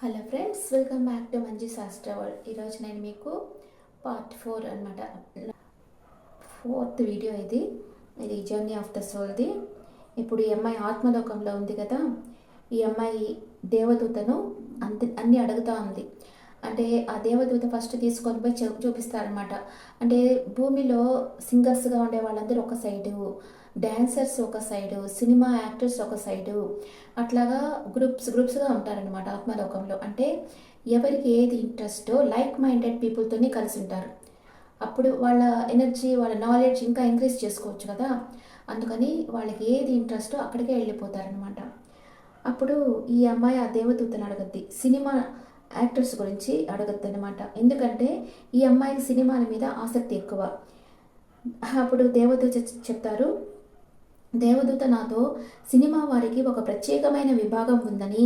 Hello friends welcome back to Manji Shastra world. ఈరోజు నేను మీకు పార్ట్ ఫోర్ అనమాట ఫోర్త్ వీడియో ఇది. ఇది జర్నీ ఆఫ్ ద సోల్ది. ఇప్పుడు ఈ అమ్మాయి ఆత్మలోకంలో ఉంది కదా. ఈ అమ్మాయి దేవదూతను అంత అన్నీ అడుగుతూ ఉంది. అంటే ఆ దేవదూత ఫస్ట్ తీసుకొని పోయి చూపిస్తారనమాట అంటే భూమిలో సింగర్స్గా ఉండే వాళ్ళందరూ ఒక సైడు. డ్యాన్సర్స్ ఒక సైడు సినిమా యాక్టర్స్ ఒక సైడు అట్లాగా గ్రూప్స్ గ్రూప్స్గా ఉంటారనమాట ఆత్మలోకంలో. అంటే ఎవరికి ఏది ఇంట్రెస్టో లైక్ మైండెడ్ పీపుల్తోనే కలిసి ఉంటారు. అప్పుడు వాళ్ళ ఎనర్జీ వాళ్ళ నాలెడ్జ్ ఇంకా ఇంక్రీజ్ చేసుకోవచ్చు కదా. అందుకని వాళ్ళకి ఏది ఇంట్రెస్టో అక్కడికే వెళ్ళిపోతారనమాట అప్పుడు ఈ అమ్మాయి ఆ దేవదూతను అడగద్ది. సినిమా యాక్టర్స్ గురించి అడగద్దు అనమాట ఎందుకంటే ఈ అమ్మాయికి సినిమాల మీద ఆసక్తి ఎక్కువ. అప్పుడు దేవదూత చెప్తారు దేవదూత నాతో సినిమా వారికి ఒక ప్రత్యేకమైన విభాగం ఉందని.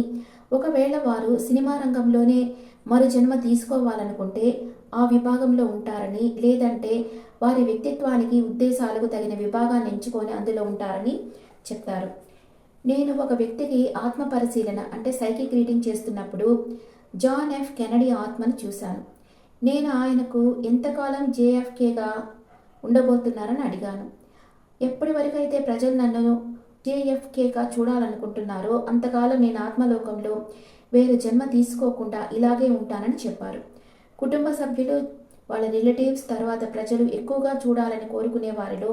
ఒకవేళ వారు సినిమా రంగంలోనే మరు జన్మ తీసుకోవాలనుకుంటే ఆ విభాగంలో ఉంటారని లేదంటే వారి వ్యక్తిత్వానికి ఉద్దేశాలకు తగిన విభాగాన్ని ఎంచుకొని అందులో ఉంటారని చెప్తారు. నేను ఒక వ్యక్తికి ఆత్మ పరిశీలన అంటే సైకిక్ రీడింగ్ చేస్తున్నప్పుడు జాన్ ఎఫ్ కెనడీ ఆత్మను చూశాను. నేను ఆయనకు ఎంతకాలం జేఎఫ్కేగా ఉండబోతున్నారని అడిగాను. ఎప్పటి వరకైతే ప్రజలు నన్ను జేఎఫ్కేగా చూడాలనుకుంటున్నారో అంతకాలం నేను ఆత్మలోకంలో వేరే జన్మ తీసుకోకుండా ఇలాగే ఉంటానని చెప్పారు. కుటుంబ సభ్యులు వాళ్ళ రిలేటివ్స్ తర్వాత ప్రజలు ఎక్కువగా చూడాలని కోరుకునే వారిలో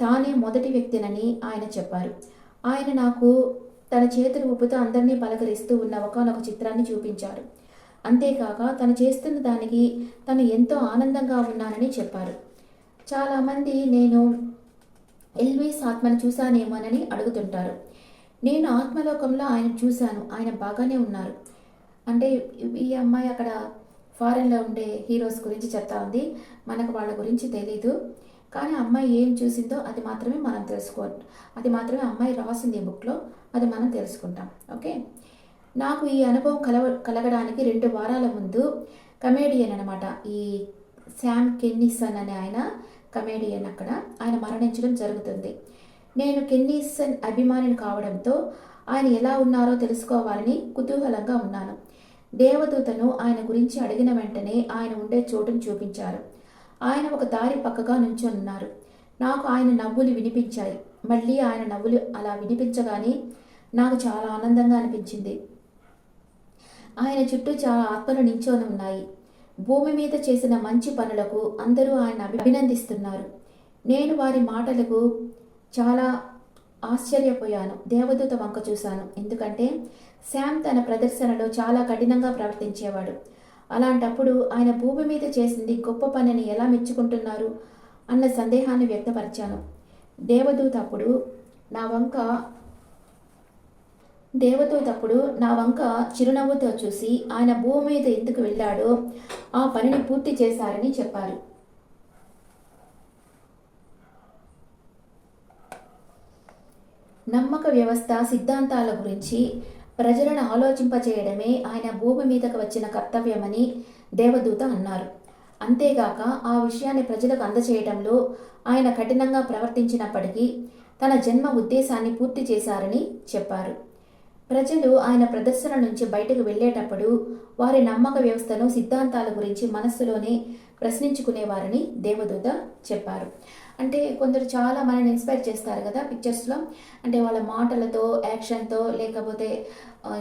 తానే మొదటి వ్యక్తినని ఆయన చెప్పారు. ఆయన నాకు తన చేతులు ఊపుతూ అందరినీ పలకరిస్తూ ఉన్న ఒకనొక చిత్రాన్ని చూపించారు. అంతేకాక తను చేస్తున్న దానికి తను ఎంతో ఆనందంగా ఉన్నానని చెప్పారు. చాలామంది నేను ఎల్విస్ ఆత్మను చూశానేమోనని అడుగుతుంటారు. నేను ఆత్మలోకంలో ఆయన చూశాను. ఆయన బాగానే ఉన్నారు. అంటే ఈ అమ్మాయి అక్కడ ఫారెన్లో ఉండే హీరోస్ గురించి చెప్తా ఉంది. మనకు వాళ్ళ గురించి తెలీదు. కానీ అమ్మాయి ఏం చూసిందో అది మాత్రమే మనం తెలుసుకో అది మాత్రమే అమ్మాయి రాసింది ఈ బుక్లో. అది మనం తెలుసుకుంటాం. ఓకే? నాకు ఈ అనుభవం కలవ కలగడానికి రెండు వారాల ముందు కమేడియన్ అనమాట ఈ శామ్ కెన్నిసన్ అనే ఆయన కమేడియన్ అక్కడ. ఆయన మరణించడం జరుగుతుంది. నేను కెన్నీసన్ అభిమానిని కావడంతో ఆయన ఎలా ఉన్నారో తెలుసుకోవాలని కుతూహలంగా ఉన్నాను. దేవదూతను ఆయన గురించి అడిగిన వెంటనే ఆయన ఉండే చోటును చూపించారు. ఆయన ఒక దారి పక్కగా నుంచొని ఉన్నారు నాకు ఆయన నవ్వులు వినిపించాయి. మళ్ళీ ఆయన నవ్వులు అలా వినిపించగానే నాకు చాలా ఆనందంగా అనిపించింది. ఆయన చుట్టూ చాలా ఆత్మలు నించొని ఉన్నాయి భూమి మీద చేసిన మంచి పనులకు అందరూ ఆయన అభినందిస్తున్నారు. నేను వారి మాటలకు చాలా ఆశ్చర్యపోయాను. దేవదూత వంక చూశాను. ఎందుకంటే శామ్ తన ప్రదర్శనలో చాలా కఠినంగా ప్రవర్తించేవాడు. అలాంటప్పుడు ఆయన భూమి మీద చేసింది గొప్ప పనిని ఎలా మెచ్చుకుంటున్నారు అన్న సందేహాన్ని వ్యక్తపరిచాను. దేవదూత అప్పుడు నా వంక దేవదూతప్పుడు నా వంక చిరునవ్వుతో చూసి ఆయన భూమి మీద ఎందుకు వెళ్ళాడో ఆ పనిని పూర్తి చేశారని చెప్పారు. నమ్మక వ్యవస్థ సిద్ధాంతాల గురించి ప్రజలను ఆలోచింపచేయడమే ఆయన భూమి మీదకు వచ్చిన కర్తవ్యమని దేవదూత అన్నారు. అంతేగాక ఆ విషయాన్ని ప్రజలకు అందచేయడంలో ఆయన కఠినంగా ప్రవర్తించినప్పటికీ తన జన్మ ఉద్దేశాన్ని పూర్తి చేశారని చెప్పారు. ప్రజలు ఆయన ప్రదర్శన నుంచి బయటకు వెళ్ళేటప్పుడు వారి నమ్మక వ్యవస్థను సిద్ధాంతాల గురించి మనస్సులోనే ప్రశ్నించుకునేవారని దేవదూత చెప్పారు. అంటే కొందరు చాలా మనల్ని ఇన్స్పైర్ చేస్తారు కదా పిక్చర్స్లో అంటే వాళ్ళ మాటలతో యాక్షన్తో లేకపోతే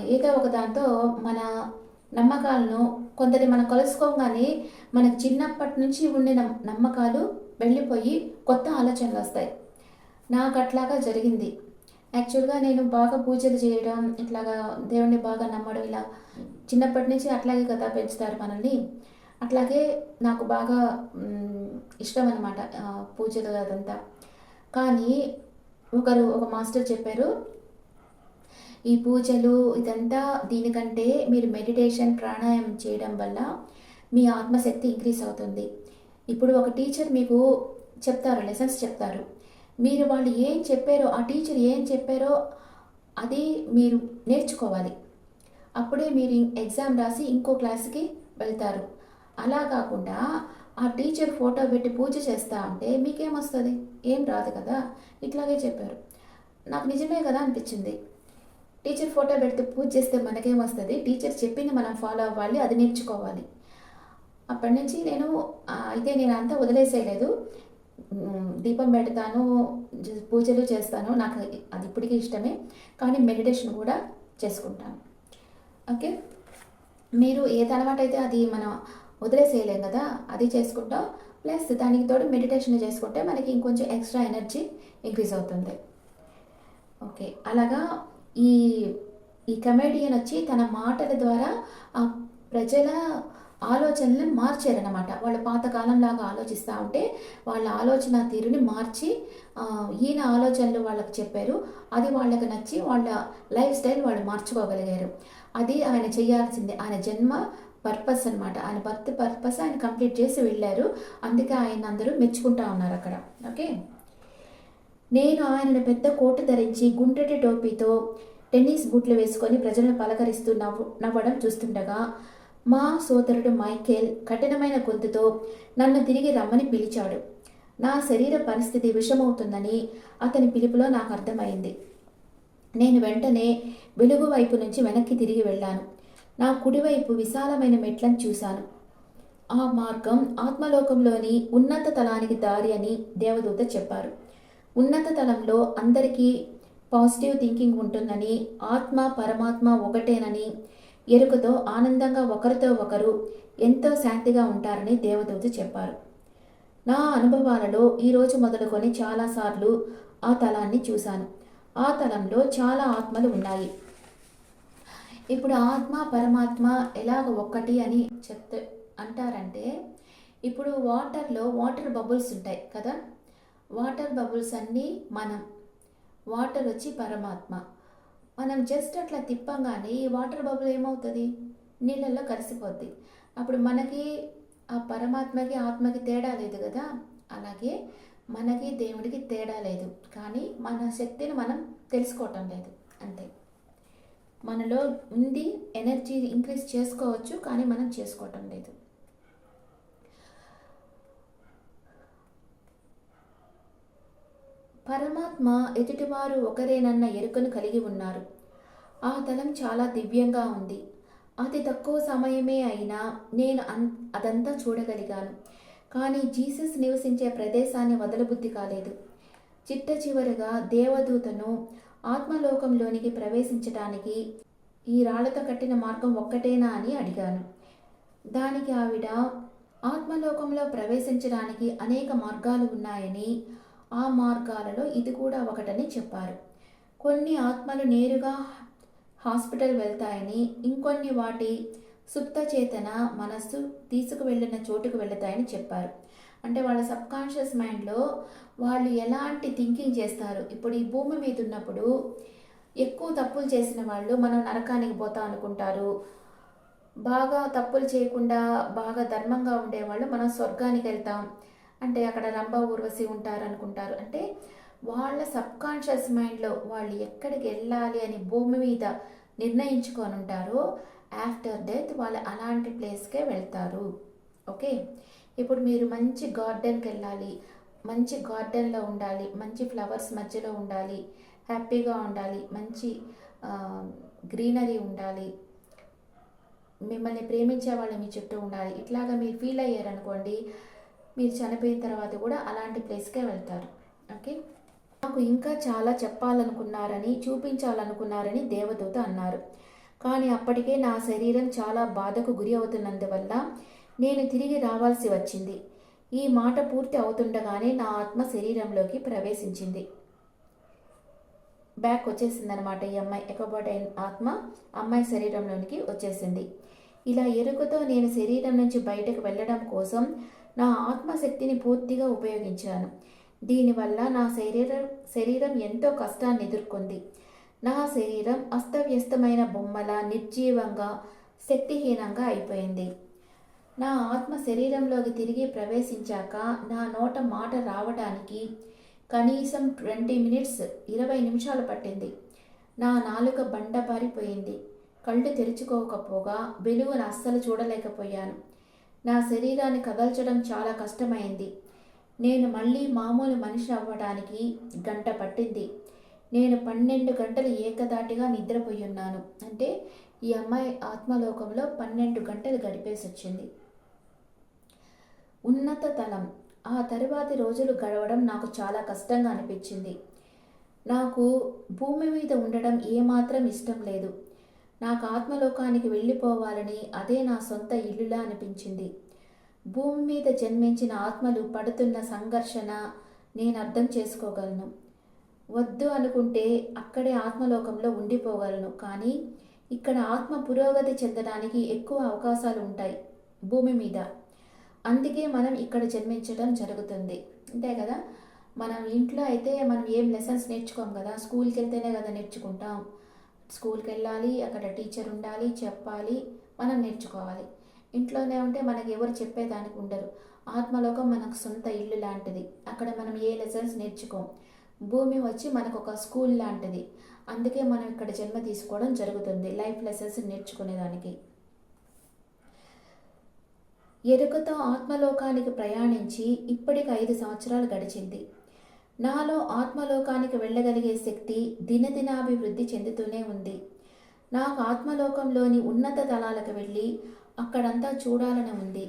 ఏదో ఒక దాంతో మన నమ్మకాలను కొందరి మనం కలుసుకోగానే మనకు చిన్నప్పటి నుంచి ఉండే నమ్మకాలు వెళ్ళిపోయి కొత్త ఆలోచనలు వస్తాయి. నాకు అట్లాగా జరిగింది. యాక్చువల్గా నేను బాగా పూజలు చేయడం ఇట్లాగా దేవుణ్ణి బాగా నమ్మడం ఇలా చిన్నప్పటి నుంచి అట్లాగే కదా పెంచుతారు మనల్ని. అట్లాగే నాకు బాగా ఇష్టం అనమాట పూజలు అదంతా. కానీ ఒకరు ఒక మాస్టర్ చెప్పారు ఈ పూజలు ఇదంతా దీనికంటే మీరు మెడిటేషన్ ప్రాణాయామం చేయడం వల్ల మీ ఆత్మశక్తి ఇంక్రీస్ అవుతుంది. ఇప్పుడు ఒక టీచర్ మీకు చెప్తారు లెసన్స్ చెప్తారు. మీరు వాళ్ళు ఏం చెప్పారో ఆ టీచర్ ఏం చెప్పారో అది మీరు నేర్చుకోవాలి. అప్పుడే మీరు ఎగ్జామ్ రాసి ఇంకో క్లాస్కి వెళ్తారు. అలా కాకుండా ఆ టీచర్ ఫోటో పెట్టి పూజ చేస్తా అంటే మీకేమొస్తుంది? ఏం రాదు కదా? ఇట్లాగే చెప్పారు. నాకు నిజమే కదా అనిపించింది. టీచర్ ఫోటో పెడితే పూజ చేస్తే మనకేమొస్తుంది? టీచర్ చెప్పింది మనం ఫాలో అవ్వాలి అది నేర్చుకోవాలి. అప్పటి నుంచి నేను అయితే నేను అంతా వదిలేసేయలేదు. దీపం పెడతాను పూజలు చేస్తాను నాకు అది ఇప్పటికీ ఇష్టమే. కానీ మెడిటేషన్ కూడా చేసుకుంటాను. ఓకే? మీరు ఏది అలవాటు అయితే అది మనం వదిలేసేయలేం కదా అది చేసుకుంటాం. ప్లస్ దానికి తోడు మెడిటేషన్ చేసుకుంటే మనకి ఇంకొంచెం ఎక్స్ట్రా ఎనర్జీ ఇంక్రీజ్ అవుతుంది. ఓకే? అలాగా ఈ ఈ కమెడియన్ వచ్చి తన మాటల ద్వారా ఆ ప్రజల ఆలోచనలను మార్చారనమాట వాళ్ళ పాతకాలంలాగా ఆలోచిస్తూ ఉంటే వాళ్ళ ఆలోచన తీరుని మార్చి ఈయన ఆలోచనలు వాళ్ళకి చెప్పారు. అది వాళ్ళకి నచ్చి వాళ్ళ లైఫ్ స్టైల్ వాళ్ళు మార్చుకోగలిగారు. అది ఆయన చేయాల్సిందే. ఆయన జన్మ పర్పస్ అన్నమాట. ఆయన బర్త్ పర్పస్ ఆయన కంప్లీట్ చేసి వెళ్ళారు. అందుకే ఆయన అందరూ మెచ్చుకుంటా ఉన్నారు అక్కడ. ఓకే? నేను ఆయనను పెద్ద కోటు ధరించి గుండ్రటి టోపీతో టెన్నిస్ బూట్లు వేసుకొని ప్రజలను పలకరిస్తూ నవ్వు నవ్వడం చూస్తుండగా మా సోదరుడు మైకేల్ కఠినమైన గొంతుతో నన్ను తిరిగి రమ్మని పిలిచాడు. నా శరీర పరిస్థితి విషమవుతుందని అతని పిలుపులో నాకు అర్థమైంది. నేను వెంటనే వెలుగు వైపు నుంచి వెనక్కి తిరిగి వెళ్ళాను. నా కుడివైపు విశాలమైన మెట్లను చూశాను. ఆ మార్గం ఆత్మలోకంలోని ఉన్నత తలానికి దారి అని దేవదూత చెప్పారు. ఉన్నత తలంలో అందరికీ పాజిటివ్ థింకింగ్ ఉంటుందని ఆత్మ పరమాత్మ ఒకటేనని ఎరుకతో ఆనందంగా ఒకరితో ఒకరు ఎంతో శాంతిగా ఉంటారని దేవదూత చెప్పారు. నా అనుభవాలలో ఈరోజు మొదలుకొని చాలాసార్లు ఆ తలాన్ని చూశాను. ఆ తలంలో చాలా ఆత్మలు ఉన్నాయి. ఇప్పుడు ఆత్మ పరమాత్మ ఎలాగ ఒక్కటి అని చెప్తే అంటారంటే ఇప్పుడు వాటర్లో వాటర్ బబుల్స్ ఉంటాయి కదా? వాటర్ బబుల్స్ అన్నీ మనం వాటర్ వచ్చి పరమాత్మ. మనం జస్ట్ అట్లా తిప్పంగానే ఈ వాటర్ బబుల్ ఏమవుతుంది? నీళ్ళల్లో కలిసిపోద్ది. అప్పుడు మనకి ఆ పరమాత్మకి ఆత్మకి తేడా లేదు కదా? అలాగే మనకి దేవుడికి తేడా లేదు. కానీ మన శక్తిని మనం తెలుసుకోవటం లేదు. అంతే. మనలో ఉంది ఎనర్జీ ఇంక్రీజ్ చేసుకోవచ్చు కానీ మనం చేసుకోవటం లేదు. పరమాత్మ ఎదుటివారు ఒకరేనన్న ఎరుకను కలిగి ఉన్నారు. ఆ తలం చాలా దివ్యంగా ఉంది. అతి తక్కువ సమయమే అయినా నేను అన్ అదంతా చూడగలిగాను. కానీ జీసస్ నివసించే ప్రదేశాన్ని వదలబుద్ధి కాలేదు. చిట్ట చివరగా దేవదూతను ఆత్మలోకంలోనికి ప్రవేశించడానికి ఈ రాళ్ళతో కట్టిన మార్గం ఒక్కటేనా అని అడిగాను. దానికి ఆవిడ ఆత్మలోకంలో ప్రవేశించడానికి అనేక మార్గాలు ఉన్నాయని ఆ మార్గాలలో ఇది కూడా ఒకటని చెప్పారు. కొన్ని ఆత్మలు నేరుగా హాస్పిటల్ వెళ్తాయని ఇంకొన్ని వాటి సుప్త చేతన మనస్సు తీసుకువెళ్ళిన చోటుకు వెళతాయని చెప్పారు. అంటే వాళ్ళ సబ్కాన్షియస్ మైండ్లో వాళ్ళు ఎలాంటి థింకింగ్ చేస్తారు? ఇప్పుడు ఈ భూమి మీద ఉన్నప్పుడు ఎక్కువ తప్పులు చేసిన వాళ్ళు మనం నరకానికి పోతాం అనుకుంటారు. బాగా తప్పులు చేయకుండా బాగా ధర్మంగా ఉండేవాళ్ళు మనం స్వర్గానికి వెళ్తాం. అంటే అక్కడ రంభ ఊర్వశి ఉంటారు అనుకుంటారు అంటే వాళ్ళ సబ్కాన్షియస్ మైండ్లో వాళ్ళు ఎక్కడికి వెళ్ళాలి అని భూమి మీద నిర్ణయించుకొని ఉంటారో ఆఫ్టర్ డెత్ వాళ్ళు అలాంటి ప్లేస్కే వెళ్తారు. ఓకే? ఇప్పుడు మీరు మంచి గార్డెన్కి వెళ్ళాలి మంచి గార్డెన్లో ఉండాలి మంచి ఫ్లవర్స్ మధ్యలో ఉండాలి హ్యాపీగా ఉండాలి మంచి గ్రీనరీ ఉండాలి మిమ్మల్ని ప్రేమించే వాళ్ళు మీ చుట్టూ ఉండాలి ఇట్లాగా మీరు ఫీల్ అయ్యారనుకోండి మీరు చనిపోయిన తర్వాత కూడా అలాంటి ప్లేస్కే వెళ్తారు. ఓకే? నాకు ఇంకా చాలా చెప్పాలనుకున్నారని చూపించాలనుకున్నారని దేవదూత అన్నారు. కానీ అప్పటికే నా శరీరం చాలా బాధకు గురి అవుతున్నందువల్ల నేను తిరిగి రావాల్సి వచ్చింది. ఈ మాట పూర్తి అవుతుండగానే నా ఆత్మ శరీరంలోకి ప్రవేశించింది. బ్యాక్ వచ్చేసింది అనమాట ఈ అమ్మాయి. ఎకబోట్ ఆత్మ అమ్మాయి శరీరంలోనికి వచ్చేసింది. ఇలా ఎరుకతో నేను శరీరం నుంచి బయటకు వెళ్ళడం కోసం నా ఆత్మశక్తిని పూర్తిగా ఉపయోగించాను. దీనివల్ల నా శరీరం శరీరం ఎంతో కష్టాన్ని ఎదుర్కొంది. నా శరీరం అస్తవ్యస్తమైన బొమ్మల నిర్జీవంగా శక్తిహీనంగా అయిపోయింది. నా ఆత్మ శరీరంలోకి తిరిగి ప్రవేశించాక నా నోట మాట రావడానికి కనీసం ట్వంటీ మినిట్స్ ఇరవై నిమిషాలు పట్టింది. నా నాలుక బండబారిపోయింది. కళ్ళు తెరుచుకోకపోగా వెలుగును అస్సలు చూడలేకపోయాను. నా శరీరాన్ని కదల్చడం చాలా కష్టమైంది. నేను మళ్ళీ మామూలు మనిషి అవ్వడానికి గంట పట్టింది. నేను పన్నెండు గంటలు ఏకదాటిగా నిద్రపోయి ఉన్నాను అంటే ఈ అమ్మాయి ఆత్మలోకంలో పన్నెండు గంటలు గడిపేసి వచ్చింది ఉన్నత తలం. ఆ తరువాతి రోజులు గడవడం నాకు చాలా కష్టంగా అనిపించింది. నాకు భూమి మీద ఉండడం ఏమాత్రం ఇష్టం లేదు. నాకు ఆత్మలోకానికి వెళ్ళిపోవాలని అదే నా సొంత ఇల్లులా అనిపించింది. భూమి మీద జన్మించిన ఆత్మలు పడుతున్న సంఘర్షణ నేను అర్థం చేసుకోగలను. వద్దు అనుకుంటే అక్కడే ఆత్మలోకంలో ఉండిపోగలను. కానీ ఇక్కడ ఆత్మ పురోగతి చెందడానికి ఎక్కువ అవకాశాలు ఉంటాయి భూమి మీద. అందుకే మనం ఇక్కడ జన్మించడం జరుగుతుంది. అంతే కదా? మనం ఇంట్లో అయితే మనం ఏం లెసన్స్ నేర్చుకోం కదా? స్కూల్కి వెళ్తేనే కదా నేర్చుకుంటాం. స్కూల్కి వెళ్ళాలి అక్కడ టీచర్ ఉండాలి చెప్పాలి మనం నేర్చుకోవాలి. ఇంట్లోనే ఉంటే మనకి ఎవరు చెప్పేదానికి ఉండరు. ఆత్మలోకం మనకు సొంత ఇల్లు లాంటిది. అక్కడ మనం ఏ లెసన్స్ నేర్చుకోం? భూమి వచ్చి మనకు ఒక స్కూల్ లాంటిది. అందుకే మనం ఇక్కడ జన్మ తీసుకోవడం జరుగుతుంది లైఫ్ లెసన్స్ నేర్చుకునేదానికి. ఎరుకతో ఆత్మలోకానికి ప్రయాణించి ఇప్పటికి ఐదు సంవత్సరాలు గడిచింది. నాలో ఆత్మలోకానికి వెళ్ళగలిగే శక్తి దినదినాభివృద్ధి చెందుతూనే ఉంది. నాకు ఆత్మలోకంలోని ఉన్నత తలాలకు వెళ్ళి అక్కడంతా చూడాలని ఉంది.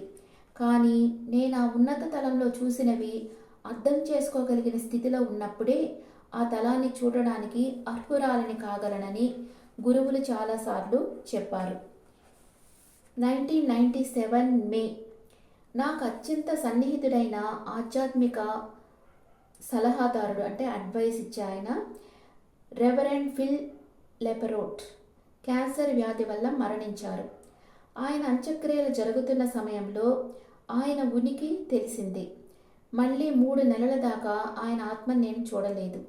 కానీ నేను ఆ ఉన్నత తలంలో చూసినవి అర్థం చేసుకోగలిగిన స్థితిలో ఉన్నప్పుడే ఆ తలాన్ని చూడడానికి అర్హురాలని కాగలనని గురువులు చాలాసార్లు చెప్పారు. Nineteen ninety seven May. నాకు అత్యంత సన్నిహితుడైన ఆధ్యాత్మిక సలహాదారుడు అంటే అడ్వైస్ ఇచ్చే ఆయన రెవరెండ్ ఫిల్ లెపరోట్ క్యాన్సర్ వ్యాధి వల్ల మరణించారు. ఆయన అంత్యక్రియలు జరుగుతున్న సమయంలో ఆయన ఉనికి తెలిసింది. మళ్ళీ మూడు నెలల దాకా ఆయన ఆత్మని నేను చూడలేదు.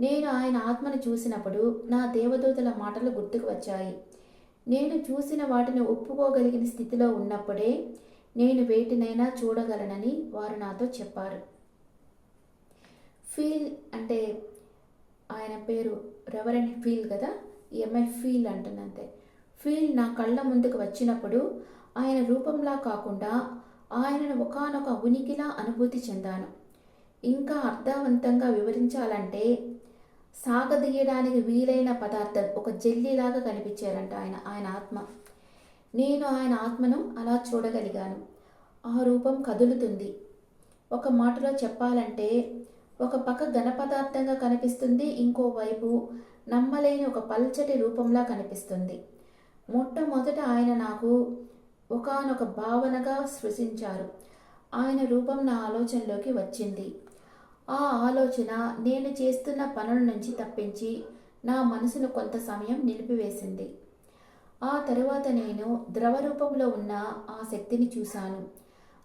నేను ఆయన ఆత్మను చూసినప్పుడు నా దేవదూతల మాటలు గుర్తుకు వచ్చాయి. నేను చూసిన వాటిని ఒప్పుకోగలిగిన స్థితిలో ఉన్నప్పుడే నేను వేటినైనా చూడగలనని వారు నాతో చెప్పారు. ఫీల్ అంటే ఆయన పేరు రెవరెంట్ ఫీల్ కదా? ఈఎంఐ ఫీల్ అంటున్నంతే ఫీల్ నా కళ్ళ ముందుకు వచ్చినప్పుడు ఆయన రూపంలా కాకుండా ఆయనను ఒకనొక ఉనికిలా అనుభూతి చెందాను. ఇంకా అర్థవంతంగా వివరించాలంటే సాగదీయడానికి వీలైన పదార్థం ఒక జెల్లీలాగా కనిపించారంట ఆయన ఆయన ఆత్మ. నేను ఆయన ఆత్మను అలా చూడగలిగాను. ఆ రూపం కదులుతుంది. ఒక మాటలో చెప్పాలంటే ఒక పక్క ఘన పదార్థంగా కనిపిస్తుంది ఇంకోవైపు నమ్మలేని ఒక పల్చటి రూపంలా కనిపిస్తుంది. మొట్టమొదట ఆయన నాకు ఒకానొక భావనగా సృజించారు. ఆయన రూపం నా ఆలోచనలోకి వచ్చింది. ఆ ఆలోచన నేను చేస్తున్న పనుల నుంచి తప్పించి నా మనసును కొంత సమయం నిలిపివేసింది. ఆ తరువాత నేను ద్రవ రూపంలో ఉన్న ఆ శక్తిని చూశాను.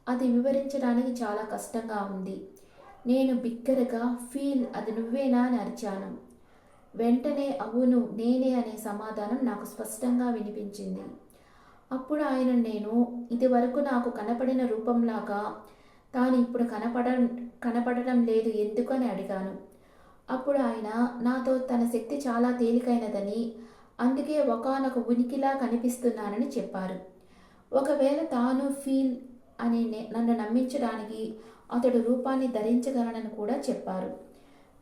అది వివరించడానికి చాలా కష్టంగా ఉంది. నేను బిగ్గరగా ఫీల్ అది నువ్వేనా అని అరిచాను. వెంటనే అవును నేనే అనే సమాధానం నాకు స్పష్టంగా వినిపించింది. అప్పుడు ఆయన నేను ఇదివరకు నాకు కనపడిన రూపంలాగా తాను ఇప్పుడు కనపడ కనపడడం లేదు ఎందుకని అడిగాను. అప్పుడు ఆయన నాతో తన శక్తి చాలా తేలికైనదని అందుకే ఒకనొక ఉనికిలా కనిపిస్తున్నానని చెప్పారు. ఒకవేళ తాను ఫీల్ అని నన్ను నమ్మించడానికి అతడు రూపాన్ని ధరించగలనని కూడా చెప్పారు.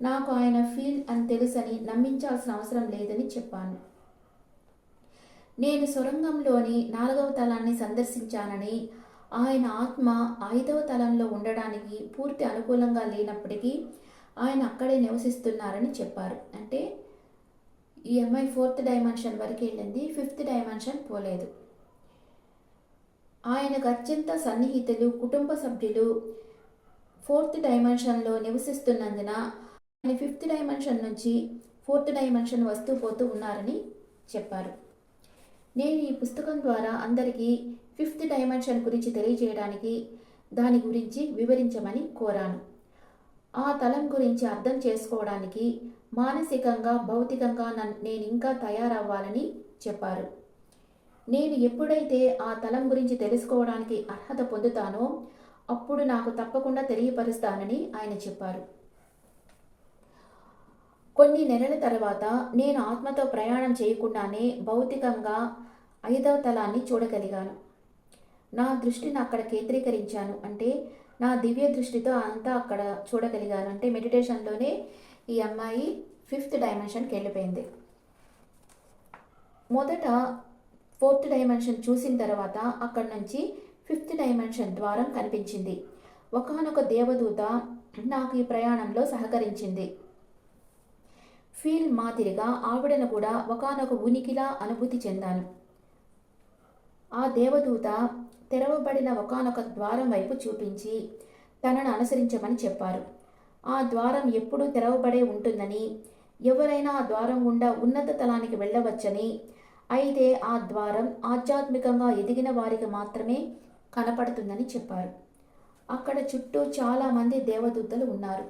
నాకు ఆయన ఫీల్ అని తెలుసని నమ్మించాల్సిన అవసరం లేదని చెప్పాను. నేను సొరంగంలోని నాలుగవ తలాన్ని సందర్శించానని ఆయన ఆత్మ ఐదవ తలంలో ఉండడానికి పూర్తి అనుకూలంగా లేనప్పటికీ ఆయన అక్కడే నివసిస్తున్నారని చెప్పారు. అంటే ఈ అమ్మాయి ఫోర్త్ డైమెన్షన్ వరకు వెళ్ళింది ఫిఫ్త్ డైమెన్షన్ పోలేదు. ఆయనకు అత్యంత సన్నిహితులు కుటుంబ సభ్యులు ఫోర్త్ డైమెన్షన్లో నివసిస్తున్నందున ఆయన ఫిఫ్త్ డైమెన్షన్ నుంచి ఫోర్త్ డైమెన్షన్ వస్తూ పోతూ ఉన్నారని చెప్పారు. నేను ఈ పుస్తకం ద్వారా అందరికీ ఫిఫ్త్ డైమెన్షన్ గురించి తెలియజేయడానికి దాని గురించి వివరించమని కోరాను. ఆ తలం గురించి అర్థం చేసుకోవడానికి మానసికంగా భౌతికంగా నేను ఇంకా తయారవ్వాలని చెప్పారు. నేను ఎప్పుడైతే ఆ తలం గురించి తెలుసుకోవడానికి అర్హత పొందుతానో అప్పుడు నాకు తప్పకుండా తెలియపరుస్తానని ఆయన చెప్పారు. కొన్ని నెలల తర్వాత నేను ఆత్మతో ప్రయాణం చేయకుండానే భౌతికంగా ఐదవ తలాన్ని చూడగలిగాను. నా దృష్టిని అక్కడ కేంద్రీకరించాను అంటే నా దివ్య దృష్టితో అంతా అక్కడ చూడగలిగాను అంటే మెడిటేషన్లోనే ఈ అమ్మాయి ఫిఫ్త్ డైమెన్షన్కి వెళ్ళిపోయింది. మొదట ఫోర్త్ డైమెన్షన్ చూసిన తర్వాత అక్కడి నుంచి ఫిఫ్త్ డైమెన్షన్ ద్వారం కనిపించింది. ఒకనొక దేవదూత నాకు ఈ ప్రయాణంలో సహకరించింది. ఫీల్ మాదిరిగా ఆవిడను కూడా ఒకనొక ఉనికిలా అనుభూతి చెందాను. ఆ దేవదూత తెరవబడిన ఒకనొక ద్వారం వైపు చూపించి తనను అనుసరించమని చెప్పారు. ఆ ద్వారం ఎప్పుడూ తెరవబడే ఉంటుందని ఎవరైనా ఆ ద్వారం గుండా ఉన్నత తలానికి వెళ్ళవచ్చని అయితే ఆ ద్వారం ఆధ్యాత్మికంగా ఎదిగిన వారికి మాత్రమే కనపడుతుందని చెప్పారు అక్కడ చుట్టూ చాలామంది దేవదూతలు ఉన్నారు.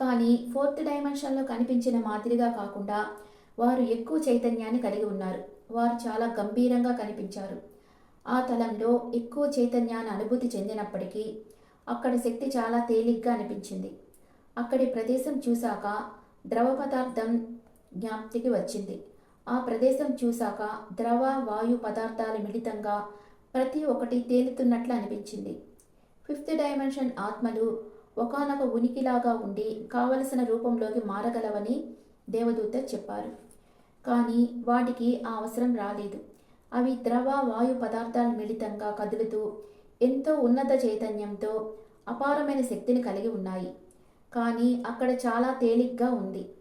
కానీ ఫోర్త్ డైమెన్షన్లో కనిపించిన మాదిరిగా కాకుండా వారు ఎక్కువ చైతన్యాన్ని కలిగి ఉన్నారు. వారు చాలా గంభీరంగా కనిపించారు. ఆ తలంలో ఎక్కువ చైతన్యాన్ని అనుభూతి చెందినప్పటికీ అక్కడ శక్తి చాలా తేలిగ్గా అనిపించింది. అక్కడి ప్రదేశం చూశాక ద్రవ పదార్థం జ్ఞాప్తికి వచ్చింది. ఆ ప్రదేశం చూశాక ద్రవ వాయు పదార్థాలు మిళితంగా ప్రతి ఒక్కటి తేలుతున్నట్లు అనిపించింది. ఫిఫ్త్ డైమెన్షన్ ఆత్మలు ఒకనొక ఉనికిలాగా ఉండి కావలసిన రూపంలోకి మారగలవని దేవదూత చెప్పారు. కానీ వాటికి ఆ అవసరం రాలేదు. అవి ద్రవ వాయు పదార్థాలు మిళితంగా కదులుతూ ఎంతో ఉన్నత చైతన్యంతో అపారమైన శక్తిని కలిగి ఉన్నాయి. కానీ అక్కడ చాలా తేలిగ్గా ఉంది.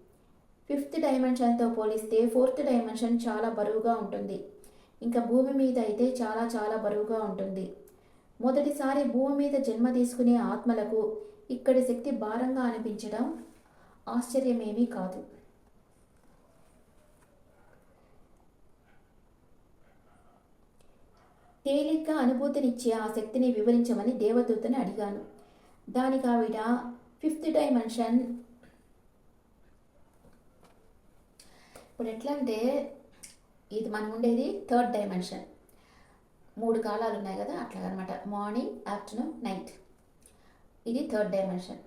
ఫిఫ్త్ డైమెన్షన్తో పోలిస్తే ఫోర్త్ డైమెన్షన్ చాలా బరువుగా ఉంటుంది. ఇంకా భూమి మీద అయితే చాలా చాలా బరువుగా ఉంటుంది. మొదటిసారి భూమి మీద జన్మ తీసుకునే ఆత్మలకు ఇక్కడి శక్తి భారంగా అనిపించడం ఆశ్చర్యమేమీ కాదు. తేలిగ్గా అనుభూతినిచ్చే ఆ శక్తిని వివరించమని దేవదూతని అడిగాను. దానికి ఆవిడ ఫిఫ్త్ డైమెన్షన్ ఇప్పుడు ఎట్లా అంటే ఇది మనం ఉండేది థర్డ్ డైమెన్షన్ మూడు కాలాలు ఉన్నాయి కదా అట్లా అనమాట మార్నింగ్ ఆఫ్టర్నూన్ నైట్ ఇది third dimension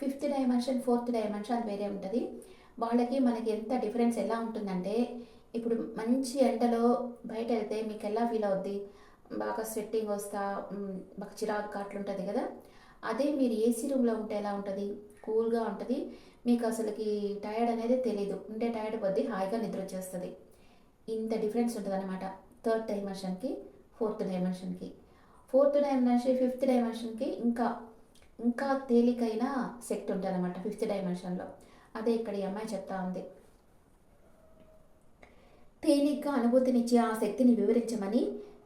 fifth dimension fourth dimension అది వేరే ఉంటుంది. వాళ్ళకి మనకి ఎంత డిఫరెన్స్ ఎలా ఉంటుందంటే ఇప్పుడు మంచి ఎండలో బయట వెళ్తే మీకు ఎలా ఫీల్ అవుద్ది? బాగా స్వెట్టింగ్ వస్తా బాగా చిరాకు అట్లుంటుంది కదా. అదే మీరు ఏసీ రూమ్లో ఉంటే ఎలా ఉంటుంది? కూల్గా ఉంటుంది. మీకు అసలుకి టైర్డ్ అనేది తెలియదు ఉండే టైర్డ్ కొద్దీ హాయిగా నిద్ర వచ్చేస్తుంది. ఇంత డిఫరెన్స్ ఉంటుంది అనమాట థర్డ్ డైమెన్షన్కి ఫోర్త్ డైమెన్షన్కి. ఫోర్త్ డైమెన్షన్ ఫిఫ్త్ డైమెన్షన్కి ఇంకా ఇంకా తేలికైన శక్తి ఉంటుంది అనమాట ఫిఫ్త్ డైమెన్షన్లో. అదే ఇక్కడ ఈ అమ్మాయి చెప్తా ఉంది. తేలిగ్గా అనుభూతినిచ్చే ఆ శక్తిని వివరించమని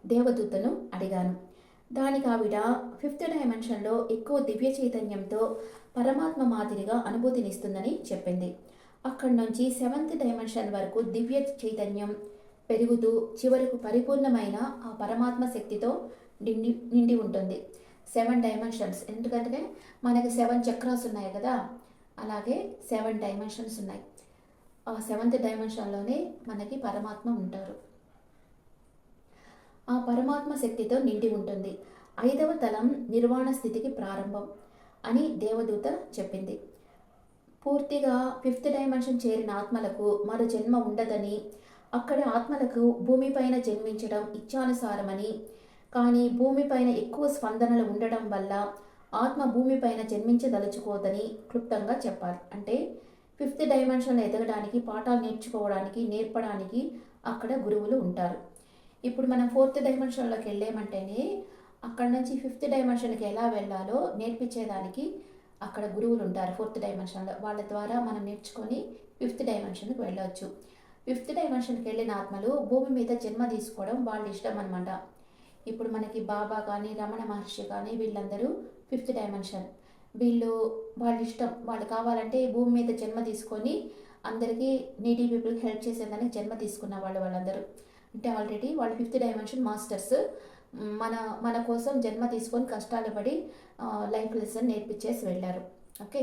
దేవదూతను అడిగాను. దానికి ఆవిడ ఫిఫ్త్ డైమెన్షన్లో ఎక్కువ దివ్య చైతన్యంతో పరమాత్మ మాదిరిగా అనుభూతినిస్తుందని చెప్పింది. అక్కడి నుంచి సెవెంత్ డైమెన్షన్ వరకు దివ్య చైతన్యం పెరుగుతూ చివరకు పరిపూర్ణమైన ఆ పరమాత్మ శక్తితో నిండి నిండి ఉంటుంది. సెవెన్ డైమెన్షన్స్ ఎందుకంటే మనకి సెవెన్ చక్రాస్ ఉన్నాయి కదా? అలాగే సెవెన్ డైమెన్షన్స్ ఉన్నాయి. ఆ సెవెంత్ డైమెన్షన్లోనే మనకి పరమాత్మ ఉంటారు. ఆ పరమాత్మ శక్తితో నిండి ఉంటుంది. ఐదవ తలం నిర్వాణ స్థితికి ప్రారంభం. అని దేవదూత చెప్పింది. పూర్తిగా ఫిఫ్త్ డైమెన్షన్ చేరిన ఆత్మలకు మరో జన్మ ఉండదని అక్కడ ఆత్మలకు భూమిపైన జన్మించడం ఇచ్ఛానుసారమని కానీ భూమిపైన ఎక్కువ స్పందనలు ఉండడం వల్ల ఆత్మ భూమిపైన జన్మించదలుచుకోదని క్లుప్తంగా చెప్పాలి. అంటే ఫిఫ్త్ డైమెన్షన్లో ఎదగడానికి పాఠాలు నేర్చుకోవడానికి నేర్పడానికి అక్కడ గురువులు ఉంటారు. ఇప్పుడు మనం ఫోర్త్ డైమెన్షన్లోకి వెళ్ళామంటేనే అక్కడ నుంచి ఫిఫ్త్ డైమెన్షన్కి ఎలా వెళ్ళాలో నేర్పించేదానికి అక్కడ గురువులు ఉంటారు ఫోర్త్ డైమెన్షన్లో. వాళ్ళ ద్వారా మనం నేర్చుకొని ఫిఫ్త్ డైమెన్షన్కి వెళ్ళవచ్చు ఫిఫ్త్ డైమెన్షన్కి వెళ్ళిన ఆత్మలు భూమి మీద జన్మ తీసుకోవడం వాళ్ళ ఇష్టం అనమాట ఇప్పుడు మనకి బాబా కానీ రమణ మహర్షి కానీ వీళ్ళందరూ ఫిఫ్త్ డైమెన్షన్. వీళ్ళు వాళ్ళ ఇష్టం. వాళ్ళు కావాలంటే భూమి మీద జన్మ తీసుకొని అందరికీ నీటి పీపుల్కి హెల్ప్ చేసేదానికి జన్మ తీసుకున్న వాళ్ళు వాళ్ళందరూ. అంటే ఆల్రెడీ వాళ్ళు ఫిఫ్త్ డైమెన్షన్ మాస్టర్స్. మన మన కోసం జన్మ తీసుకొని కష్టాలు పడి లైఫ్ లెసన్ నేర్పించేసి వెళ్ళారు. ఓకే?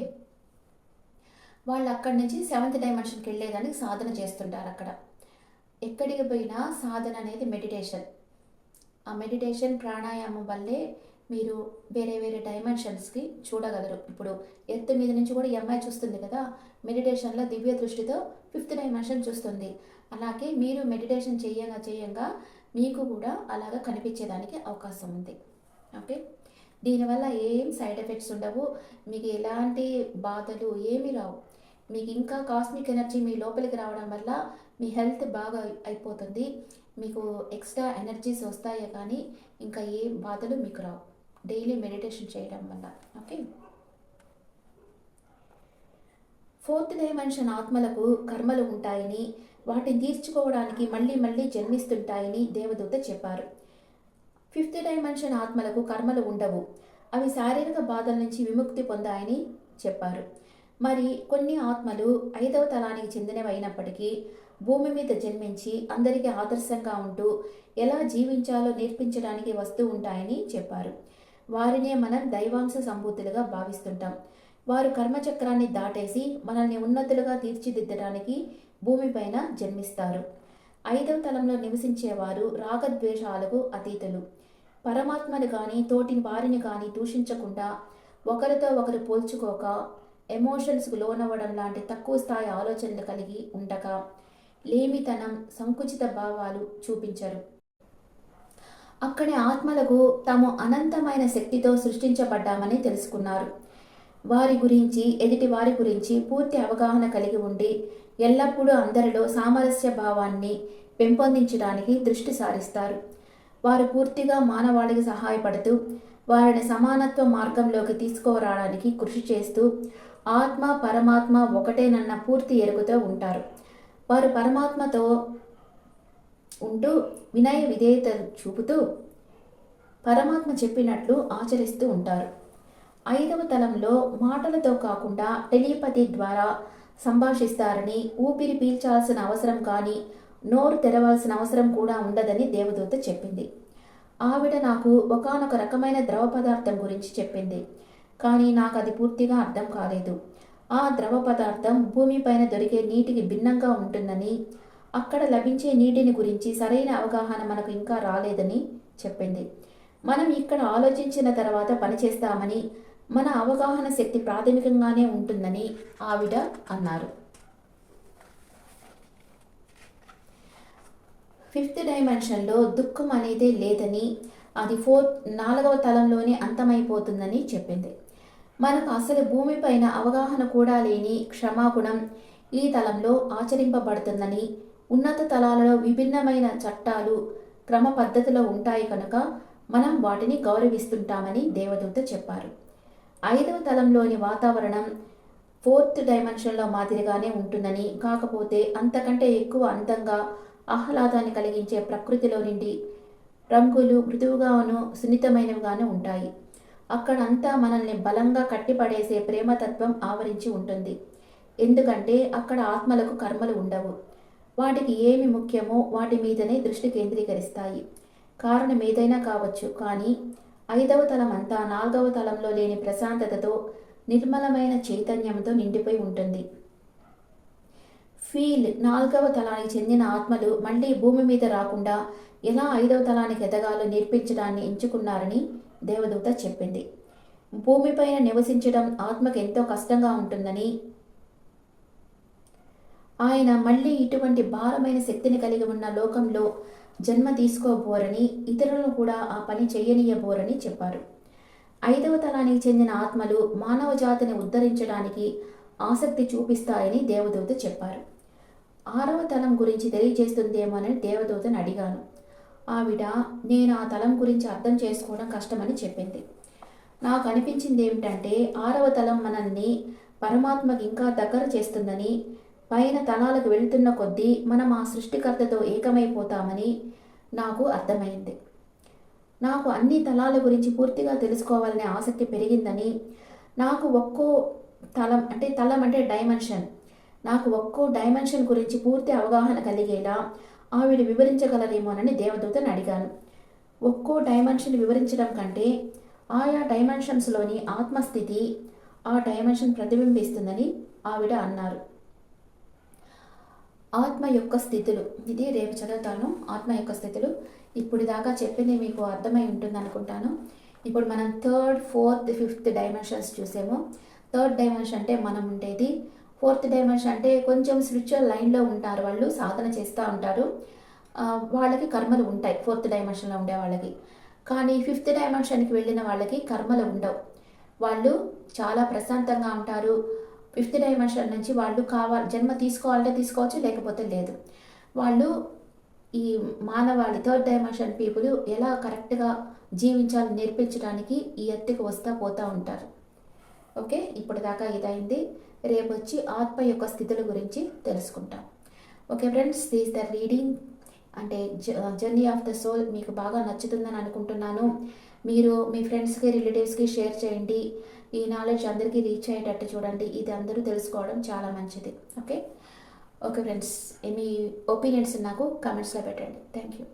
వాళ్ళు అక్కడి నుంచి సెవెంత్ డైమెన్షన్కి వెళ్ళేదానికి సాధన చేస్తుంటారు అక్కడ. ఎక్కడికి పోయినా సాధన అనేది మెడిటేషన్ ఆ మెడిటేషన్ ప్రాణాయామం వల్లే మీరు వేరే వేరే డైమెన్షన్స్కి చూడగలరు. ఇప్పుడు ఎర్త్ మీద నుంచి కూడా ఎంఐ చూస్తుంది కదా మెడిటేషన్లో దివ్య దృష్టితో ఫిఫ్త్ డైమెన్షన్ చూస్తుంది. అలాగే మీరు మెడిటేషన్ చేయంగా చేయంగా మీకు కూడా అలాగా కనిపించేదానికి అవకాశం ఉంది. ఓకే? దీనివల్ల ఏం సైడ్ ఎఫెక్ట్స్ ఉండవు. మీకు ఎలాంటి బాధలు ఏమీ రావు. మీకు ఇంకా కాస్మిక్ ఎనర్జీ మీ లోపలికి రావడం వల్ల మీ హెల్త్ బాగా అయిపోతుంది. మీకు ఎక్స్ట్రా ఎనర్జీస్ వస్తాయే కానీ ఇంకా ఏ బాధలు మీకు రావు. డైలీ మెడిటేషన్ చేయడం వల్ల. ఓకే? ఫోర్త్ డైమెన్షన్ ఆత్మలకు కర్మలు ఉంటాయని వాటిని తీర్చుకోవడానికి మళ్ళీ మళ్ళీ జన్మిస్తుంటాయని దేవదూత చెప్పారు. ఫిఫ్త్ డైమెన్షన్ ఆత్మలకు కర్మలు ఉండవు. అవి శారీరక బాధల నుంచి విముక్తి పొందాయని చెప్పారు. మరి కొన్ని ఆత్మలు ఐదవ తలానికి చెందినవి అయినప్పటికీ భూమి మీద జన్మించి అందరికీ ఆదర్శంగా ఉంటూ ఎలా జీవించాలో నేర్పించడానికి వస్తూ ఉంటాయని చెప్పారు. వారినే మనం దైవాంశ సంభూతులుగా భావిస్తుంటాం. వారు కర్మచక్రాన్ని దాటేసి మనల్ని ఉన్నతులుగా తీర్చిదిద్దడానికి భూమిపైన జన్మిస్తారు. ఐదవ తలంలో నివసించేవారు రాగద్వేషాలకు అతీతులు. పరమాత్మను కానీ తోటి వారిని కానీ దూషించకుండా ఒకరితో ఒకరు పోల్చుకోక ఎమోషన్స్కు లోనవ్వడం లాంటి తక్కువ స్థాయి ఆలోచనలు కలిగి ఉండక లేమితనం సంకుచిత భావాలు చూపించరు. అక్కడి ఆత్మలకు తాము అనంతమైన శక్తితో సృష్టించబడ్డామని తెలుసుకున్నారు. వారి గురించి ఎదుటి వారి గురించి పూర్తి అవగాహన కలిగి ఉండి ఎల్లప్పుడూ అందరిలో సామరస్య భావాన్ని పెంపొందించడానికి దృష్టి సారిస్తారు. వారు పూర్తిగా మానవాళికి సహాయపడుతూ వారిని సమానత్వ మార్గంలోకి తీసుకురావడానికి కృషి చేస్తూ ఆత్మ పరమాత్మ ఒకటేనన్న పూర్తి ఎరుగుతో ఉంటారు. వారు పరమాత్మతో ఉంటూ వినయ విధేయత చూపుతూ పరమాత్మ చెప్పినట్లు ఆచరిస్తూ ఉంటారు. ఐదవ తలంలో మాటలతో కాకుండా టెలిపతి ద్వారా సంభాషిస్తారని ఊపిరి పీల్చాల్సిన అవసరం కానీ నోరు తెరవాల్సిన అవసరం కూడా ఉండదని దేవదూత చెప్పింది. ఆవిడ నాకు ఒకనొక రకమైన ద్రవ పదార్థం గురించి చెప్పింది. కానీ నాకు అది పూర్తిగా అర్థం కాలేదు. ఆ ద్రవ పదార్థం భూమిపైన దొరికే నీటికి భిన్నంగా ఉంటుందని అక్కడ లభించే నీటిని గురించి సరైన అవగాహన మనకు ఇంకా రాలేదని చెప్పింది. మనం ఇక్కడ ఆలోచించిన తర్వాత పనిచేస్తామని మన అవగాహన శక్తి ప్రాథమికంగానే ఉంటుందని ఆవిడ అన్నారు. ఫిఫ్త్ డైమెన్షన్లో దుఃఖం అనేది లేదని అది ఫోర్త్ నాలుగవ తలంలోనే అంతమైపోతుందని చెప్పింది. మనకు అసలు భూమిపైన అవగాహన కూడా లేని క్షమాగుణం ఈ తలంలో ఆచరింపబడుతుందని ఉన్నత తలాలలో విభిన్నమైన చట్టాలు క్రమ పద్ధతిలో ఉంటాయి కనుక మనం వాటిని గౌరవిస్తుంటామని దేవదూత చెప్పారు. ఐదవ తలంలోని వాతావరణం ఫోర్త్ డైమెన్షన్లో మాదిరిగానే ఉంటుందని కాకపోతే అంతకంటే ఎక్కువ అందంగా ఆహ్లాదాన్ని కలిగించే ప్రకృతిలో నుండి రంగులు మృదువుగాను సున్నితమైనవిగాను ఉంటాయి. అక్కడంతా మనల్ని బలంగా కట్టిపడేసే ప్రేమతత్వం ఆవరించి ఉంటుంది. ఎందుకంటే అక్కడ ఆత్మలకు కర్మలు ఉండవు. వాటికి ఏమి ముఖ్యమో వాటి మీదనే దృష్టి కేంద్రీకరిస్తాయి. కారణం ఏదైనా కావచ్చు కానీ ఐదవ తలం అంతా నాలుగవ తలంలో లేని ప్రశాంతతతో నిర్మలమైన చైతన్యంతో నిండిపోయి ఉంటుంది. ఫీల్ నాలుగవ తలానికి చెందిన ఆత్మలు మళ్ళీ భూమి మీద రాకుండా ఎలా ఐదవ తలానికి ఎదగాలో నేర్పించడాన్ని ఎంచుకున్నారని దేవదూత చెప్పింది. భూమిపైన నివసించడం ఆత్మకు ఎంతో కష్టంగా ఉంటుందని ఆయన మళ్ళీ ఇటువంటి భారమైన శక్తిని కలిగి ఉన్న లోకంలో జన్మ తీసుకోబోరని ఇతరులను కూడా ఆ పని చేయనీయబోరని చెప్పారు. ఐదవ తలానికి చెందిన ఆత్మలు మానవ జాతిని ఉద్ధరించడానికి ఆసక్తి చూపిస్తాయని దేవదూత చెప్పారు. ఆరవ తలం గురించి తెలియజేస్తుందేమోనని దేవదూతను అడిగాను. ఆవిడ నేను ఆ తలం గురించి అర్థం చేసుకోవడం కష్టమని చెప్పింది. నాకు అనిపించింది ఏమిటంటే ఆరవ తలం మనల్ని పరమాత్మకి ఇంకా దగ్గర చేస్తుందని పైన తలాలకు వెళుతున్న కొద్దీ మనం ఆ సృష్టికర్తతో ఏకమైపోతామని నాకు అర్థమైంది. నాకు అన్ని తలాల గురించి పూర్తిగా తెలుసుకోవాలనే ఆసక్తి పెరిగిందని నాకు ఒక్కో తలం అంటే తలం అంటే డైమెన్షన్. నాకు ఒక్కో డైమెన్షన్ గురించి పూర్తి అవగాహన కలిగేలా ఆవిడ వివరించగలరేమోనని దేవదూతను అడిగాను. ఒక్కో డైమెన్షన్ వివరించడం కంటే ఆయా డైమెన్షన్స్లోని ఆత్మస్థితి ఆ డైమెన్షన్ ప్రతిబింబిస్తుందని ఆవిడ అన్నారు. ఆత్మ యొక్క స్థితులు. ఇది రేపు చదువుతాను. ఆత్మ యొక్క స్థితులు. ఇప్పుడు దాకా చెప్పింది మీకు అర్థమై ఉంటుంది అనుకుంటాను ఇప్పుడు మనం థర్డ్ ఫోర్త్ ఫిఫ్త్ డైమెన్షన్స్ చూసాము. థర్డ్ డైమెన్షన్ అంటే మనం ఉండేది. ఫోర్త్ డైమెన్షన్ అంటే కొంచెం స్పిరిచువల్ లైన్లో ఉంటారు వాళ్ళు సాధన చేస్తూ ఉంటారు. వాళ్ళకి కర్మలు ఉంటాయి. ఫోర్త్ డైమెన్షన్లో ఉండే వాళ్ళకి. కానీ ఫిఫ్త్ డైమెన్షన్కి వెళ్ళిన వాళ్ళకి కర్మలు ఉండవు. వాళ్ళు చాలా ప్రశాంతంగా ఉంటారు. ఫిఫ్త్ డైమెన్షన్ నుంచి వాళ్ళు కావాలి జన్మ తీసుకోవాలంటే తీసుకోవచ్చు లేకపోతే లేదు. వాళ్ళు ఈ మానవాళి థర్డ్ డైమెన్షన్ పీపుల్ ఎలా కరెక్ట్గా జీవించాలని నేర్పించడానికి ఈ ఎత్తుకు వస్తా పోతూ ఉంటారు. ఓకే? ఇప్పుడు దాకా ఇదైంది. రేపు వచ్చి ఆత్మ యొక్క స్థితుల గురించి తెలుసుకుంటాం. Okay friends these the reading. అంటే జర్నీ ఆఫ్ ద సోల్ మీకు బాగా నచ్చుతుందని అనుకుంటున్నాను. మీరు మీ ఫ్రెండ్స్కి రిలేటివ్స్కి షేర్ చేయండి. ఈ నాలెడ్జ్ అందరికీ రీచ్ అయ్యేటట్టు చూడండి. ఇది అందరూ తెలుసుకోవడం చాలా మంచిది. ఓకే ఓకే ఫ్రెండ్స్ మీ ఒపీనియన్స్ నాకు కమెంట్స్లో పెట్టండి. Thank you